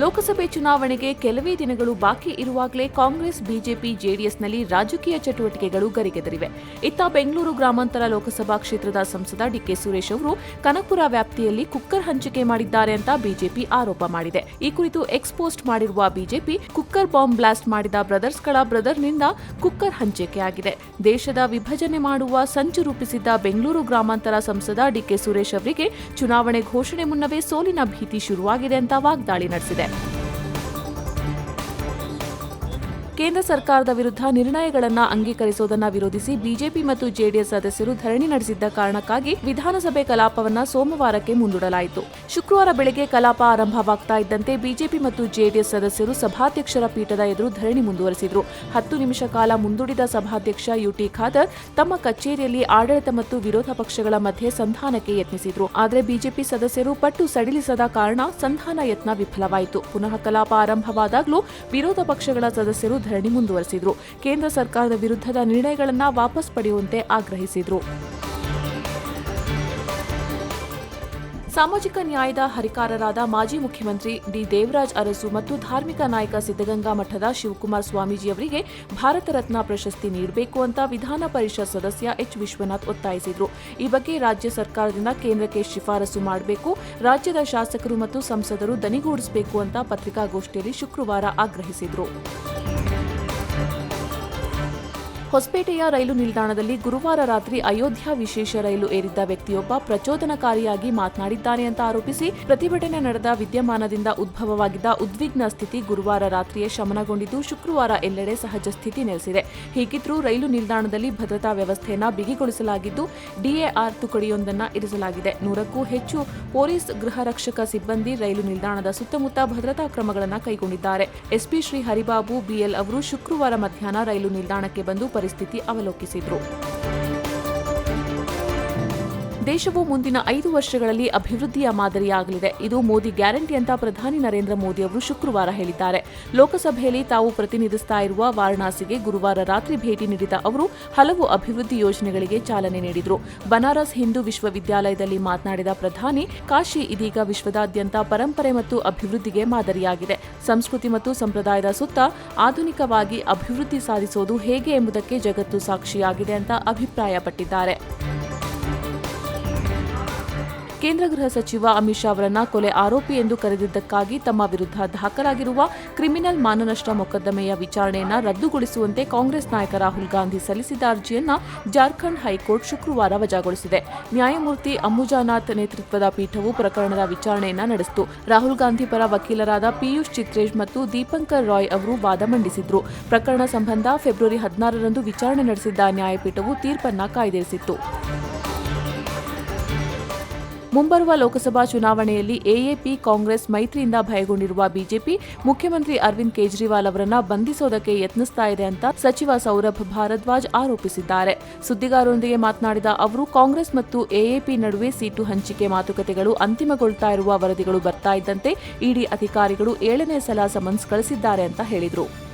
ಲೋಕಸಭೆ ಚುನಾವಣೆಗೆ ಕೆಲವೇ ದಿನಗಳು ಬಾಕಿ ಇರುವಾಗಲೇ ಕಾಂಗ್ರೆಸ್, ಬಿಜೆಪಿ, ಜೆಡಿಎಸ್ನಲ್ಲಿ ರಾಜಕೀಯ ಚಟುವಟಿಕೆಗಳು ಗರಿಗೆದರಿವೆ. ಇತ್ತ ಬೆಂಗಳೂರು ಗ್ರಾಮಾಂತರ ಲೋಕಸಭಾ ಕ್ಷೇತ್ರದ ಸಂಸದ ಡಿಕೆ ಸುರೇಶ್ ಅವರು ಕನಕಪುರ ವ್ಯಾಪ್ತಿಯಲ್ಲಿ ಕುಕ್ಕರ್ ಹಂಚಿಕೆ ಮಾಡಿದ್ದಾರೆ ಅಂತ ಬಿಜೆಪಿ ಆರೋಪ ಮಾಡಿದೆ. ಈ ಕುರಿತು ಎಕ್ಸ್ಪೋಸ್ಟ್ ಮಾಡಿರುವ ಬಿಜೆಪಿ ಕುಕ್ಕರ್ ಬಾಂಬ್ ಬ್ಲಾಸ್ಟ್ ಮಾಡಿದ ಬ್ರದರ್ಸ್ಗಳ ಬ್ರದರ್ನಿಂದ ಕುಕ್ಕರ್ ಹಂಚಿಕೆಯಾಗಿದೆ ದೇಶದ ವಿಭಜನೆ ಮಾಡುವ ಸಂಚು ರೂಪಿಸಿದ್ದ ಬೆಂಗಳೂರು ಗ್ರಾಮಾಂತರ ಸಂಸದ ಡಿಕೆ ಸುರೇಶ್ ಅವರಿಗೆ ಚುನಾವಣೆ ಘೋಷಣೆ ಮುನ್ನವೇ ಸೋಲಿನ ಭೀತಿ ಶುರುವಾಗಿದೆ ಅಂತ ವಾಗ್ದಾಳಿ ನಡೆಸಿದೆ. ಕೇಂದ್ರ ಸರ್ಕಾರದ ವಿರುದ್ಧ ನಿರ್ಣಯಗಳನ್ನು ಅಂಗೀಕರಿಸುವುದನ್ನು ವಿರೋಧಿಸಿ ಬಿಜೆಪಿ ಮತ್ತು ಜೆಡಿಎಸ್ ಸದಸ್ಯರು ಧರಣಿ ನಡೆಸಿದ್ದ ಕಾರಣಕ್ಕಾಗಿ ವಿಧಾನಸಭೆ ಕಲಾಪವನ್ನು ಸೋಮವಾರಕ್ಕೆ ಮುಂದೂಡಲಾಯಿತು. ಶುಕ್ರವಾರ ಬೆಳಗ್ಗೆ ಕಲಾಪ ಆರಂಭವಾಗ್ತಾ ಇದ್ದಂತೆ ಬಿಜೆಪಿ ಮತ್ತು ಜೆಡಿಎಸ್ ಸದಸ್ಯರು ಸಭಾಧ್ಯಕ್ಷರ ಪೀಠದ ಎದುರು ಧರಣಿ ಮುಂದುವರೆಸಿದರು. ಹತ್ತು ನಿಮಿಷ ಕಾಲ ಮುಂದೂಡಿದ ಸಭಾಧ್ಯಕ್ಷ ಯುಟಿ ಖಾದರ್ ತಮ್ಮ ಕಚೇರಿಯಲ್ಲಿ ಆಡಳಿತ ಮತ್ತು ವಿರೋಧ ಪಕ್ಷಗಳ ಮಧ್ಯೆ ಸಂಧಾನಕ್ಕೆ ಯತ್ನಿಸಿದ್ರು. ಆದರೆ ಬಿಜೆಪಿ ಸದಸ್ಯರು ಪಟ್ಟು ಸಡಿಲಿಸದ ಕಾರಣ ಸಂಧಾನ ಯತ್ನ ವಿಫಲವಾಯಿತು. ಪುನಃ ಕಲಾಪ ಆರಂಭವಾದಾಗಲೂ ವಿರೋಧ ಪಕ್ಷಗಳ ಸದಸ್ಯರು ಧರಣಿ ಮುಂದುವರೆಸಿದ್ರು. ಕೇಂದ್ರ ಸರ್ಕಾರದ ವಿರುದ್ಧದ ನಿರ್ಣಯಗಳನ್ನು ವಾಪಸ್ ಪಡೆಯುವಂತೆ ಆಗ್ರಹಿಸಿದ್ರು. ಸಾಮಾಜಿಕ ನ್ಯಾಯದ ಹರಿಕಾರರಾದ ಮಾಜಿ ಮುಖ್ಯಮಂತ್ರಿ ಡಿ ದೇವರಾಜ್ ಅರಸು ಮತ್ತು ಧಾರ್ಮಿಕ ನಾಯಕ ಸಿದ್ದಗಂಗಾ ಮಠದ ಶಿವಕುಮಾರ್ ಸ್ವಾಮೀಜಿ ಅವರಿಗೆ ಭಾರತ ರತ್ನ ಪ್ರಶಸ್ತಿ ನೀಡಬೇಕು ಅಂತ ವಿಧಾನ ಪರಿಷತ್ ಸದಸ್ಯ ಎಚ್. ವಿಶ್ವನಾಥ್ ಒತ್ತಾಯಿಸಿದರು. ಈ ಬಗ್ಗೆ ರಾಜ್ಯ ಸರ್ಕಾರದಿಂದ ಕೇಂದ್ರಕ್ಕೆ ಶಿಫಾರಸು ಮಾಡಬೇಕು, ರಾಜ್ಯದ ಶಾಸಕರು ಮತ್ತು ಸಂಸದರು ದನಿಗೂಡಿಸಬೇಕು ಅಂತ ಪತ್ರಿಕಾಗೋಷ್ಠಿಯಲ್ಲಿ ಶುಕ್ರವಾರ ಆಗ್ರಹಿಸಿದರು. ಹೊಸಪೇಟೆಯ ರೈಲು ನಿಲ್ದಾಣದಲ್ಲಿ ಗುರುವಾರ ರಾತ್ರಿ ಅಯೋಧ್ಯ ವಿಶೇಷ ರೈಲು ಏರಿದ್ದ ವ್ಯಕ್ತಿಯೊಬ್ಬ ಪ್ರಚೋದನಕಾರಿಯಾಗಿ ಮಾತನಾಡಿದ್ದಾನೆ ಅಂತ ಆರೋಪಿಸಿ ಪ್ರತಿಭಟನೆ ನಡೆದ ವಿದ್ಯಮಾನದಿಂದ ಉದ್ಭವವಾಗಿದ್ದ ಉದ್ವಿಗ್ನ ಸ್ಥಿತಿ ಗುರುವಾರ ರಾತ್ರಿಯೇ ಶಮನಗೊಂಡಿದ್ದು ಶುಕ್ರವಾರ ಎಲ್ಲೆಡೆ ಸಹಜ ಸ್ಥಿತಿ ನೆಲೆಸಿದೆ. ಹೀಗಿದ್ರೂ ರೈಲು ನಿಲ್ದಾಣದಲ್ಲಿ ಭದ್ರತಾ ವ್ಯವಸ್ಥೆಯನ್ನು ಬಿಗಿಗೊಳಿಸಲಾಗಿದ್ದು, ಡಿಎಆರ್ ತುಕಡಿಯೊಂದನ್ನು ಇರಿಸಲಾಗಿದೆ. ನೂರಕ್ಕೂ ಹೆಚ್ಚು ಪೊಲೀಸ್ ಗೃಹ ರಕ್ಷಕ ಸಿಬ್ಬಂದಿ ರೈಲು ನಿಲ್ದಾಣದ ಸುತ್ತಮುತ್ತ ಭದ್ರತಾ ಕ್ರಮಗಳನ್ನು ಕೈಗೊಂಡಿದ್ದಾರೆ. ಎಸ್ಪಿ ಶ್ರೀ ಹರಿಬಾಬು ಬಿಎಲ್ ಅವರು ಶುಕ್ರವಾರ ಮಧ್ಯಾಹ್ನ ರೈಲು ನಿಲ್ದಾಣಕ್ಕೆ ಬಂದು ಪರಿಸ್ಥಿತಿ ಅವಲೋಕಿಸಿದ್ರು. ದೇಶವು ಮುಂದಿನ ಐದು ವರ್ಷಗಳಲ್ಲಿ ಅಭಿವೃದ್ಧಿಯ ಮಾದರಿಯಾಗಲಿದೆ. ಇದು ಮೋದಿ ಗ್ಯಾರಂಟಿ ಅಂತ ಪ್ರಧಾನಿ ನರೇಂದ್ರ ಮೋದಿ ಅವರು ಶುಕ್ರವಾರ ಹೇಳಿದ್ದಾರೆ. ಲೋಕಸಭೆಯಲ್ಲಿ ತಾವು ಪ್ರತಿನಿಧಿಸ್ತಾ ಇರುವ ವಾರಣಾಸಿಗೆ ಗುರುವಾರ ರಾತ್ರಿ ಭೇಟಿ ನೀಡಿದ ಅವರು, ಹಲವು ಅಭಿವೃದ್ಧಿ ಯೋಜನೆಗಳಿಗೆ ಚಾಲನೆ ನೀಡಿದರು. ಬನಾರಸ್ ಹಿಂದೂ ವಿಶ್ವವಿದ್ಯಾಲಯದಲ್ಲಿ ಮಾತನಾಡಿದ ಪ್ರಧಾನಿ, ಕಾಶಿ ಇದೀಗ ವಿಶ್ವದಾದ್ಯಂತ ಪರಂಪರೆ ಮತ್ತು ಅಭಿವೃದ್ಧಿಗೆ ಮಾದರಿಯಾಗಿದೆ. ಸಂಸ್ಕೃತಿ ಮತ್ತು ಸಂಪ್ರದಾಯದ ಸುತ್ತ ಆಧುನಿಕವಾಗಿ ಅಭಿವೃದ್ಧಿ ಸಾಧಿಸುವುದು ಹೇಗೆ ಎಂಬುದಕ್ಕೆ ಜಗತ್ತು ಸಾಕ್ಷಿಯಾಗಿದೆ ಅಂತ ಅಭಿಪ್ರಾಯಪಟ್ಟಿದ್ದಾರೆ. ಕೇಂದ್ರ ಗೃಹ ಸಚಿವ ಅಮಿತ್ ಶಾ ಅವರನ್ನ ಕೊಲೆ ಆರೋಪಿ ಎಂದು ಕರೆದಿದ್ದಕ್ಕಾಗಿ ತಮ್ಮ ವಿರುದ್ಧ ದಾಖಲಾಗಿರುವ ಕ್ರಿಮಿನಲ್ ಮಾನನಷ್ಟ ಮೊಕದ್ದಮೆಯ ವಿಚಾರಣೆಯನ್ನು ರದ್ದುಗೊಳಿಸುವಂತೆ ಕಾಂಗ್ರೆಸ್ ನಾಯಕ ರಾಹುಲ್ ಗಾಂಧಿ ಸಲ್ಲಿಸಿದ ಅರ್ಜಿಯನ್ನ ಜಾರ್ಖಂಡ್ ಹೈಕೋರ್ಟ್ ಶುಕ್ರವಾರ ವಜಾಗೊಳಿಸಿದೆ. ನ್ಯಾಯಮೂರ್ತಿ ಅಂಬುಜಾನಾಥ್ ನೇತೃತ್ವದ ಪೀಠವು ಪ್ರಕರಣದ ವಿಚಾರಣೆಯನ್ನ ನಡೆಸಿತು. ರಾಹುಲ್ ಗಾಂಧಿ ಪರ ವಕೀಲರಾದ ಪಿಯೂಷ್ ಚಿತ್ರೇಶ್ ಮತ್ತು ದೀಪಂಕರ್ ರಾಯ್ ಅವರು ವಾದ ಮಂಡಿಸಿದ್ರು. ಪ್ರಕರಣ ಸಂಬಂಧ ಫೆಬ್ರವರಿ ಹದಿನಾರರಂದು ವಿಚಾರಣೆ ನಡೆಸಿದ್ದ ನ್ಯಾಯಪೀಠವು ತೀರ್ಪನ್ನ ಕಾಯ್ದಿರಿಸಿತ್ತು. ಮುಂಬರುವ ಲೋಕಸಭಾ ಚುನಾವಣೆಯಲ್ಲಿ ಎಎಪಿ ಕಾಂಗ್ರೆಸ್ ಮೈತ್ರಿಯಿಂದ ಭಯಗೊಂಡಿರುವ ಬಿಜೆಪಿ, ಮುಖ್ಯಮಂತ್ರಿ ಅರವಿಂದ್ ಕೇಜ್ರಿವಾಲ್ ಅವರನ್ನ ಬಂಧಿಸೋದಕ್ಕೆ ಯತ್ನಿಸ್ತಾ ಇದೆ ಅಂತ ಸಚಿವ ಸೌರಭ್ ಭಾರದ್ವಾಜ್ ಆರೋಪಿಸಿದ್ದಾರೆ. ಸುದ್ದಿಗಾರರೊಂದಿಗೆ ಮಾತನಾಡಿದ ಅವರು, ಕಾಂಗ್ರೆಸ್ ಮತ್ತು ಎಎಪಿ ನಡುವೆ ಸೀಟು ಹಂಚಿಕೆ ಮಾತುಕತೆಗಳು ಅಂತಿಮಗೊಳ್ತಾ ಇರುವ ವರದಿಗಳು ಬರ್ತಾ ಇದ್ದಂತೆ ಇಡಿ ಅಧಿಕಾರಿಗಳು ಏಳನೇ ಸಲ ಸಮನ್ಸ್ ಕಳಿಸಿದ್ದಾರೆ ಅಂತ ಹೇಳಿದರು.